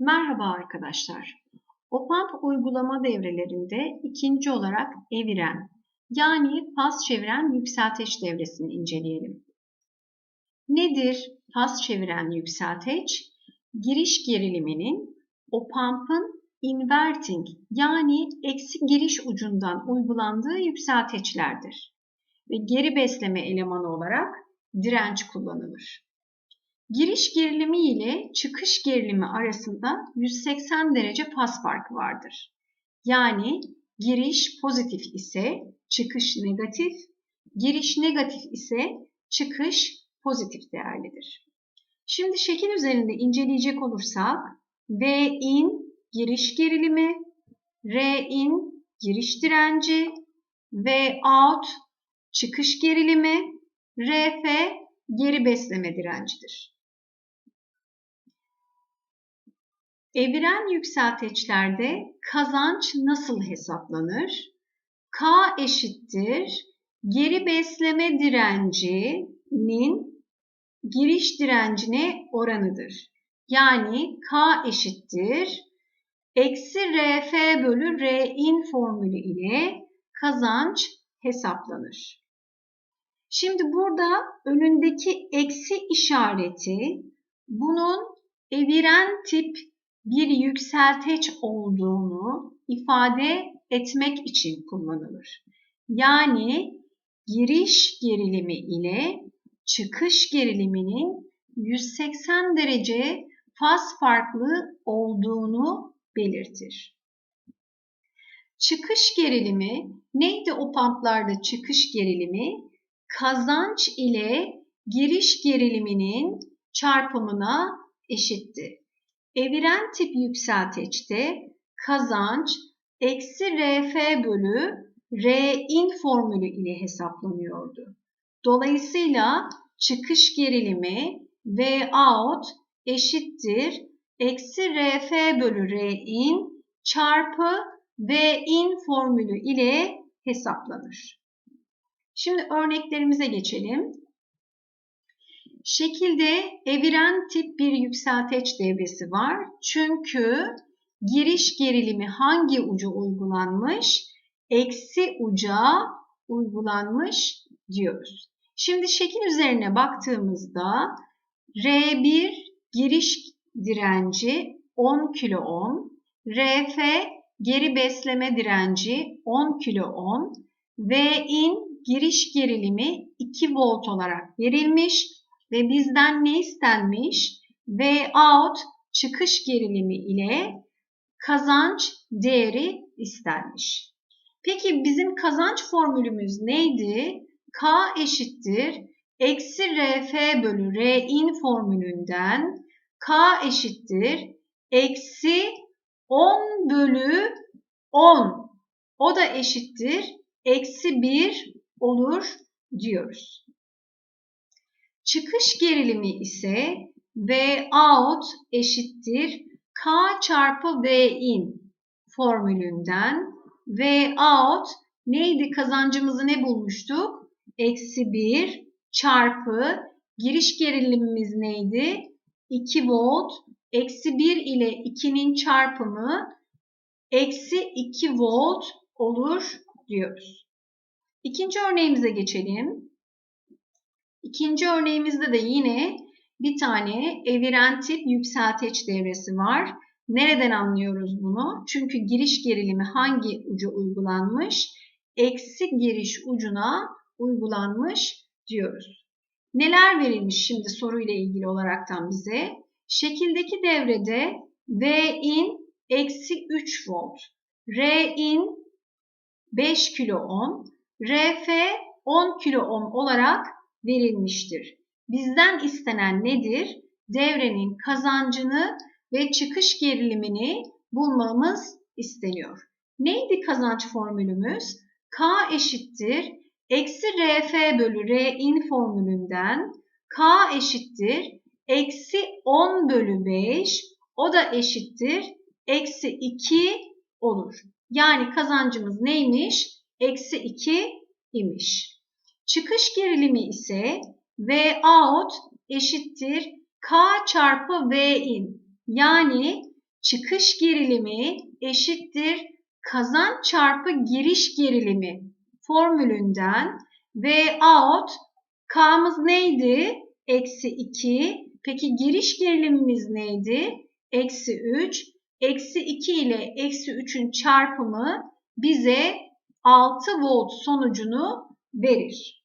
Merhaba arkadaşlar. OPAMP uygulama devrelerinde ikinci olarak eviren yani pas çeviren yükselteç devresini inceleyelim. Nedir pas çeviren yükselteç? Giriş geriliminin OPAMP'ın inverting yani eksi giriş ucundan uygulandığı yükselteçlerdir. Ve geri besleme elemanı olarak direnç kullanılır. Giriş gerilimi ile çıkış gerilimi arasında 180 derece pas farkı vardır. Yani giriş pozitif ise çıkış negatif, giriş negatif ise çıkış pozitif değerlidir. Şimdi şekil üzerinde inceleyecek olursak V in giriş gerilimi, R in giriş direnci, V out çıkış gerilimi, RF geri besleme direncidir. Eviren yükselteçlerde kazanç nasıl hesaplanır? K eşittir geri besleme direncinin giriş direncine oranıdır. Yani K eşittir eksi RF bölü Rin formülü ile kazanç hesaplanır. Şimdi burada önündeki eksi işareti bunun eviren tip bir yükselteç olduğunu ifade etmek için kullanılır. Yani giriş gerilimi ile çıkış geriliminin 180 derece faz farklı olduğunu belirtir. Çıkış gerilimi neydi o pamplarda çıkış gerilimi? Kazanç ile giriş geriliminin çarpımına eşitti. Eviren tip yükselteçte kazanç eksi RF bölü Rin formülü ile hesaplanıyordu. Dolayısıyla çıkış gerilimi V out eşittir eksi RF bölü Rin çarpı V in formülü ile hesaplanır. Şimdi örneklerimize geçelim. Şekilde eviren tip bir yükselteç devresi var. Çünkü giriş gerilimi hangi ucu uygulanmış? Eksi uca uygulanmış diyoruz. Şimdi şekil üzerine baktığımızda R1 giriş direnci 10 kilo ohm, RF geri besleme direnci 10 kilo ohm, V in giriş gerilimi 2 volt olarak verilmiş ve bizden ne istenmiş? V out çıkış gerilimi ile kazanç değeri istenmiş. Peki bizim kazanç formülümüz neydi? K eşittir eksi RF bölü Rin formülünden K eşittir eksi 10 bölü 10. O da eşittir eksi 1 olur diyoruz. Çıkış gerilimi ise V out eşittir K çarpı V in formülünden V out neydi kazancımızı ne bulmuştuk? Eksi 1 çarpı giriş gerilimimiz neydi? 2 volt eksi 1 ile 2'nin çarpımı eksi 2 volt olur diyoruz. İkinci örneğimize geçelim. İkinci örneğimizde de yine bir tane eviren tip yükselteç devresi var. Nereden anlıyoruz bunu? Çünkü giriş gerilimi hangi ucu uygulanmış? Eksi giriş ucuna uygulanmış diyoruz. Neler verilmiş şimdi soruyla ilgili olaraktan bize? Şekildeki devrede V in eksi 3 volt, R in 5 kilo ohm, RF 10 kilo ohm olarak verilmiştir. Bizden istenen nedir? Devrenin kazancını ve çıkış gerilimini bulmamız isteniyor. Neydi kazanç formülümüz? K eşittir eksi RF bölü Rin formülünden K eşittir eksi 10 bölü 5 o da eşittir eksi 2 olur. Yani kazancımız neymiş? Eksi 2 imiş. Çıkış gerilimi ise V out eşittir K çarpı V in. Yani çıkış gerilimi eşittir kazanç çarpı giriş gerilimi formülünden V out K'mız neydi? Eksi 2. Peki giriş gerilimimiz neydi? Eksi 3. Eksi 2 ile eksi 3'ün çarpımı bize 6 volt sonucunu verir.